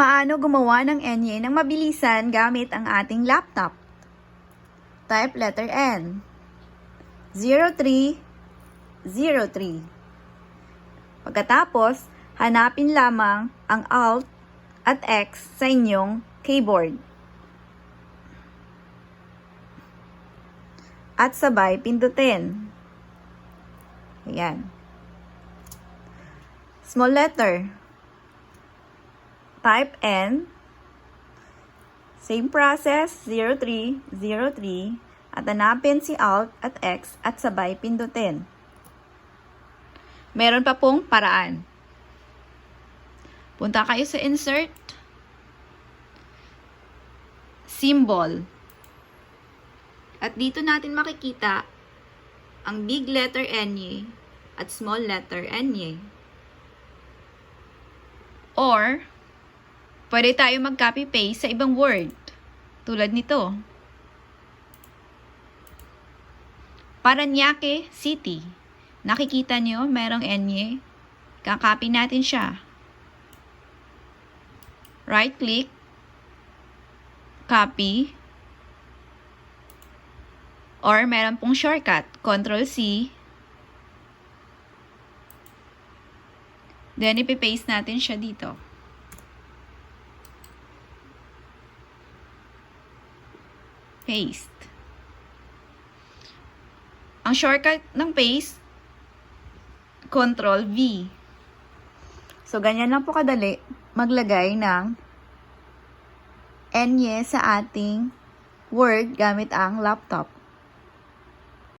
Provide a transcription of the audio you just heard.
Paano gumawa ng enye ng mabilisan gamit ang ating laptop? Type letter N. 0303. Pagkatapos, hanapin lamang ang Alt at X sa inyong keyboard. At sabay pindutin. Ayan. Small letter. Type N. Same process, 0303. At hanapin si Alt at X at sabay pindutin. Meron pa pong paraan. Punta kayo sa insert. Symbol. At dito natin makikita ang big letter N at small letter N. Or, pwede tayo mag-copy-paste sa ibang word. Tulad nito. Paranaque City. Nakikita nyo, merong N. Kakopy natin siya. Right-click. Copy. Or meron pong shortcut, Control C. Then, ipipaste natin siya dito. Paste. Ang shortcut ng paste, Control V. So, ganyan lang po kadali maglagay ng enye sa ating Word gamit ang laptop.